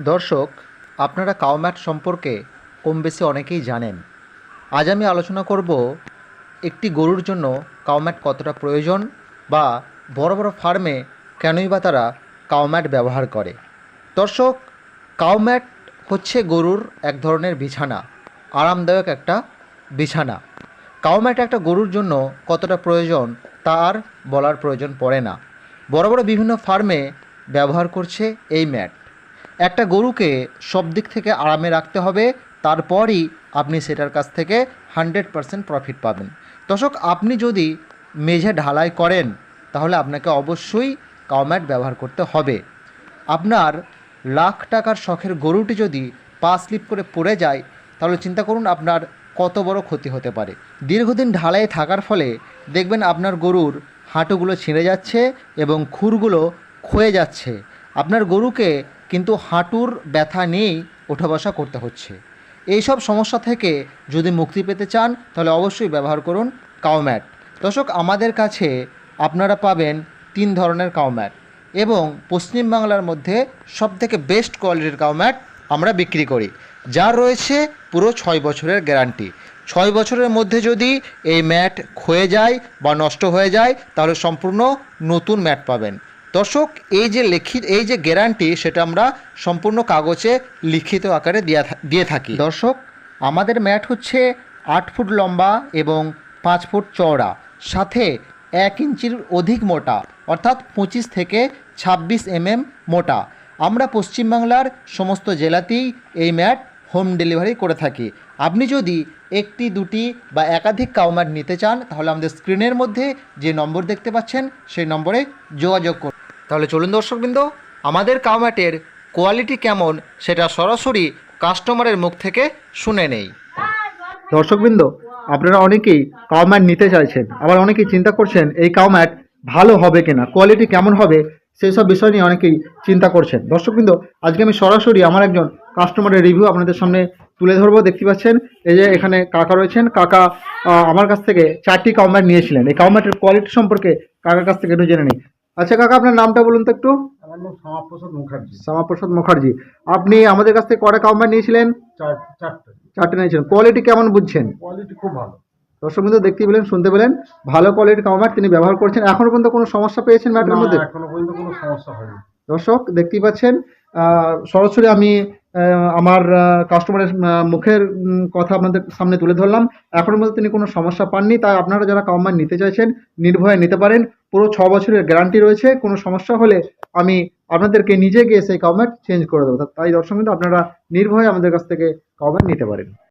দর্শক, আপনারা কাউম্যাট সম্পর্কে কম বেশি অনেকেই জানেন। আজ আমি আলোচনা করব একটি গরুর জন্য কাউম্যাট কতটা প্রয়োজন বা বড় বড় ফার্মে কেনই বা তারা কাউম্যাট ব্যবহার করে। দর্শক কাউম্যাট হচ্ছে গরুর এক ধরনের বিছানা, আরামদায়ক একটা বিছানা। কাউম্যাট একটা গরুর জন্য কতটা প্রয়োজন তার বলার প্রয়োজন পড়ে না। বড় বড় বিভিন্ন ফার্মে ব্যবহার করছে এই ম্যাট একটা গরুকে সব দিক থেকে আরামে রাখতে হবে, তারপরই আপনি সেটার কাছ থেকে হান্ড্রেড পারসেন্ট প্রফিট পাবেন। দর্শক, আপনি যদি মেঝে ঢালাই করেন, তাহলে আপনাকে অবশ্যই কাউম্যাট ব্যবহার করতে হবে। আপনার লাখ টাকার শখের গরুটি যদি পা স্লিপ করে পড়ে যায়, তাহলে চিন্তা করুন আপনার কত বড় ক্ষতি হতে পারে। দীর্ঘদিন ঢালাই থাকার ফলে দেখবেন আপনার গরুর হাঁটুগুলো ছিঁড়ে যাচ্ছে এবং খুরগুলো ক্ষয়ে যাচ্ছে। আপনার গরুকে কিন্তু হাঁটুর ব্যথা নিয়েই ওঠা বসা করতে হচ্ছে। এইসব সমস্যা থেকে যদি মুক্তি পেতে চান, তাহলে অবশ্যই ব্যবহার করুন কাউম্যাট দর্শক, আমাদের কাছে আপনারা পাবেন তিন ধরনের কাউম্যাট এবং পশ্চিমবাংলার মধ্যে সবথেকে বেস্ট কোয়ালিটির কাউম্যাট আমরা বিক্রি করি। যার রয়েছে পুরো ছয় বছরের গ্যারান্টি ছয় বছরের মধ্যে যদি এই ম্যাট ক্ষয়ে যায় বা নষ্ট হয়ে যায়, তাহলে সম্পূর্ণ নতুন ম্যাট পাবেন। দর্শক, এই যে লিখিত এই যে গ্যারান্টি সেটা আমরা সম্পূর্ণ কাগজে লিখিত আকারে দিয়া থাকি। দর্শক, আমাদের ম্যাট হচ্ছে আট ফুট লম্বা এবং পাঁচ ফুট চওড়া, সাথে এক ইঞ্চির অধিক মোটা, অর্থাৎ পঁচিশ থেকে ছাব্বিশ এমএম মোটা। আমরা পশ্চিমবাংলার সমস্ত জেলাতেই এই ম্যাট হোম ডেলিভারি করে থাকি। আপনি যদি একটি, দুটি বা একাধিক কাউম্যাট নিতে চান, তাহলে আমাদের স্ক্রিনের মধ্যে যে নম্বর দেখতে পাচ্ছেন, সেই নম্বরে যোগাযোগ করুন। তাহলে চলুন দর্শকবৃন্দ, আমাদের কাউম্যাটের কোয়ালিটি কেমন সেটা সরাসরি কাস্টমারের মুখ থেকে শুনে নেই। দর্শকবৃন্দ, আপনারা অনেকেই কাউম্যাট নিতে চাইছেন, আবার অনেকেই চিন্তা করছেন এই কাউম্যাট ভালো হবে কিনা, কোয়ালিটি কেমন হবে সেই সব বিষয় নিয়ে অনেকেই চিন্তা করছেন। দর্শকবৃন্দ, আজকে আমি সরাসরি আমার একজন কাস্টমারের রিভিউ আপনাদের সামনে তুলে ধরবো, দেখতে পাচ্ছেন, এই যে এখানে কাকা রয়েছেন, কাকা আমার কাছ থেকে চারটি কাউম্যাট নিয়েছিলেন। এই কাউম্যাটের কোয়ালিটি সম্পর্কে কাকার কাছ থেকে একটু জেনে নিই। আচ্ছা কাকা আপনার নামটা বলুন তো একটু। আমার নাম শ্যামাপ্রসাদ মুখার্জি। শ্যামাপ্রসাদ মুখার্জি। আপনি আমাদের কাছ থেকে কটা কাউম্যাট নিয়েছিলেন? চার চারটে। চারটে নিয়েছিলেন। কোয়ালিটি কেমন বুঝছেন? কোয়ালিটি খুব ভালো। দর্শক বন্ধু দেখতে পেলেন শুনতে পেলেন। ভালো কোয়ালিটির কাউমার তিনি ব্যবহার করছেন। এখনও পর্যন্ত কোনো সমস্যা পেয়েছেন ম্যাটারের না, মধ্যে? এখনও পর্যন্ত কোনো সমস্যা হয়নি। দর্শক দেখতেই পাচ্ছেন সরাসরি আমি আমার কাস্টমারের মুখের কথা আপনাদের সামনে তুলে ধরলাম। এখনও পর্যন্ত তিনি কোনো সমস্যা পাননি, তাই আপনারা যারা কামার নিতে চাইছেন, নির্ভয়ে নিতে পারেন। পুরো ছ বছরের গ্যারান্টি রয়েছে, কোনো সমস্যা হলে আমি আপনাদেরকে নিজে গিয়ে সেই কামার চেঞ্জ করে দেবো। তাই দর্শক কিন্তু আপনারা নির্ভয়ে আমাদের কাছ থেকে কামার নিতে পারেন।